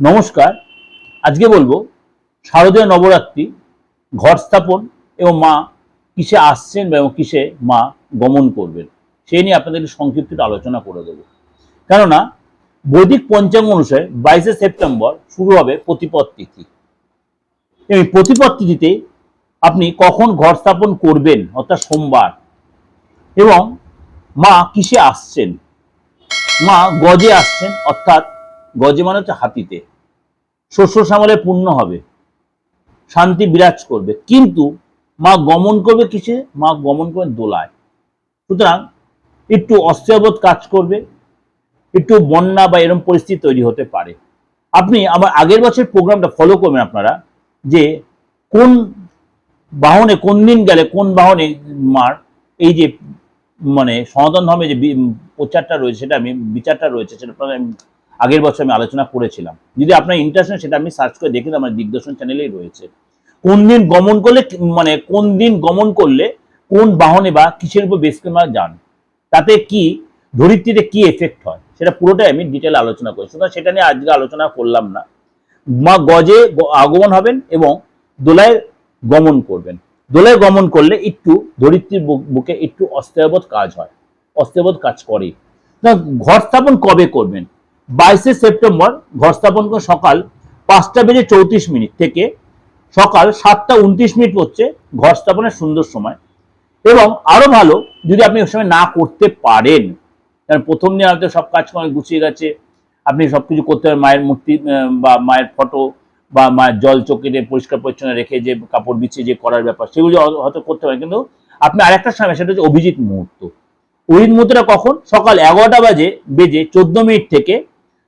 নমস্কার। আজকে বলব, শারদীয় নবরাত্রি ঘর স্থাপন এবং মা কিসে আসছেন এবং কিসে মা গমন করবেন সেই নিয়ে আপনাদের সংক্ষিপ্ত আলোচনা করে দেবো। কেননা, বৈদিক পঞ্চাঙ্গ অনুসারে বাইশে সেপ্টেম্বর শুরু হবে প্রতিপদ তিথি। এই প্রতিপদ তিথিতে আপনি কখন ঘর স্থাপন করবেন, অর্থাৎ সোমবার, এবং মা কিসে আসছেন? মা গজে আসছেন, অর্থাৎ গজে মানে হচ্ছে হাতিতে। শস্য শ্যামলে পূর্ণ হবে। শান্তি বিরাজ করবে। কিন্তু মা গমন করবে কিসে? মা গমন করবে দোলায়। সুতরাং একটু অস্থিরবোধ কাজ করবে, একটু বন্যা বা এরকম পরিস্থিতি তৈরি হতে পারে। আপনি আমার আগের বছর প্রোগ্রামটা ফলো করবেন আপনারা, যে কোন বাহনে কোন দিন গেলে কোন বাহনে মার, এই যে মানে সনাতন ধর্মে যে প্রচারটা রয়েছে, সেটা আমি বিচারটা রয়েছে, সেটা আমি আগের বছর আমি আলোচনা করেছিলাম। যদি আপনার ইন্টারেস্ট সেটা আমি সার্চ করে দেখে আমার দিগদর্শন চ্যানেলেই রয়েছে। কোন দিন গমন করলে মানে কোন দিন গমন করলে, কোন বাহনে বা কিসের উপর বেশ যান, তাতে কি ধরিত্রীতে কি এফেক্ট হয়, সেটা পুরোটাই আমি ডিটেল আলোচনা করি সুতরাং সেটা নিয়ে আজকে আলোচনা করলাম না। মা গজে আগমন হবেন এবং দোলায় গমন করবেন। দোলায় গমন করলে একটু ধরিত্রীর বুক- একটু অস্থিরবোধ কাজ হয়, অস্থিরবোধ কাজ করে ঘর স্থাপন কবে করবেন? বাইশে সেপ্টেম্বর ঘর স্থাপন করে সকাল পাঁচটা বেজে চৌত্রিশ মিনিট থেকে সকাল সাতটা উনত্রিশ মিনিট হচ্ছে ঘর স্থাপনের সুন্দর সময়। এবং আরও ভালো, যদি আপনি ওই সময় না করতে পারেন, কারণ প্রথম দিন হয়তো সব কাজকর্ম গুছিয়ে গেছে, আপনি সবকিছু করতে পারেন, মায়ের মূর্তি বা মায়ের ফটো, বা মায়ের জল চকিতে পরিষ্কার পরিচ্ছন্ন রেখে যে কাপড় বিছিয়ে যে করার ব্যাপার, সেগুলো হয়তো করতে পারেন। কিন্তু আপনি আরেকটা সময়, সেটা হচ্ছে অভিজিৎ মুহূর্ত। অভিজিৎ মুহূর্তটা কখন? সকাল এগারোটা বাজে, বেজে চোদ্দ মিনিট থেকে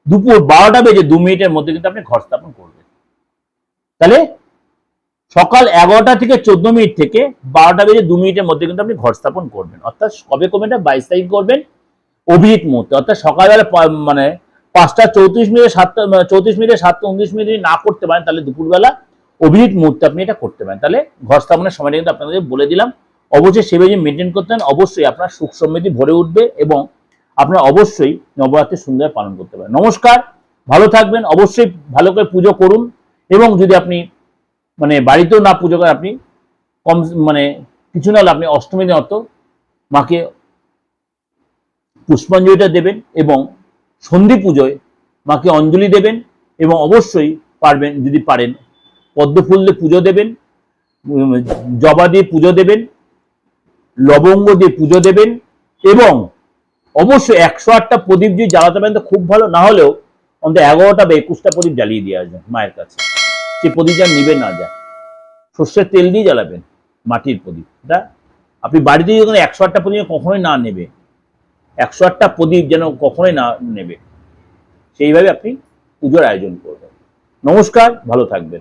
দুপুর বারোটা বেজে দু মিনিটের মধ্যে কিন্তু আপনি ঘর স্থাপন করবেন। তাহলে সকাল এগারোটা থেকে চোদ্দ মিনিট থেকে বারোটা বেজে দু মিনিটের মধ্যে কিন্তু আপনি ঘর স্থাপন করবেন। অর্থাৎ কবে করবেন এটা বাইশ তারিখ করবেন? অভিজিৎ মুহূর্তে। অর্থাৎ সকালবেলা মানে পাঁচটা চৌত্রিশ মিনিটে সাতটা চৌত্রিশ মিনিটে সাতটা উনত্রিশ মিনিট যদি না করতে পারেন, তাহলে দুপুরবেলা অভিজিৎ মুহূর্তে আপনি এটা করতে পারেন। তাহলে ঘর স্থাপনের সময়টা কিন্তু আপনাদের বলে দিলাম। অবশ্যই সেভাবে মেনটেন করতে অবশ্যই আপনার সুখ সমৃদ্ধি ভরে উঠবে এবং আপনারা অবশ্যই নবরাত্রি সুন্দর পালন করতে পারেন। নমস্কার, ভালো থাকবেন, অবশ্যই ভালো করে পুজো করুন এবং যদি আপনি মানে বাড়িতেও না পুজো করেন, আপনি কম মানে কিছু না আপনি অষ্টমী দিন অত মাকে পুষ্পাঞ্জলিটা দেবেন এবং সন্ধি পুজোয় মাকে অঞ্জলি দেবেন এবং অবশ্যই পারবেন, যদি পারেন পদ্ম ফুল দিয়ে পুজো দেবেন জবা দিয়ে পুজো দেবেন, লবঙ্গ দিয়ে পুজো দেবেন এবং অবশ্যই একশো আটটা প্রদীপ যদি জ্বালাতে পারেন তো খুব ভালো, না হলেও অন্তত এগারোটা বা একুশটা প্রদীপ জ্বালিয়ে দিয়ে আসবেন মায়ের কাছে। সে প্রদীপ যেন নিবে না যায়। সর্ষের তেল দিয়ে জ্বালাবেন মাটির প্রদীপ। এটা আপনি বাড়িতে যখন একশো আটটা প্রদীপ কখনোই না নেবে একশো আটটা প্রদীপ যেন কখনোই না নেবে সেইভাবে আপনি পুজোর আয়োজন করবেন। নমস্কার, ভালো থাকবেন।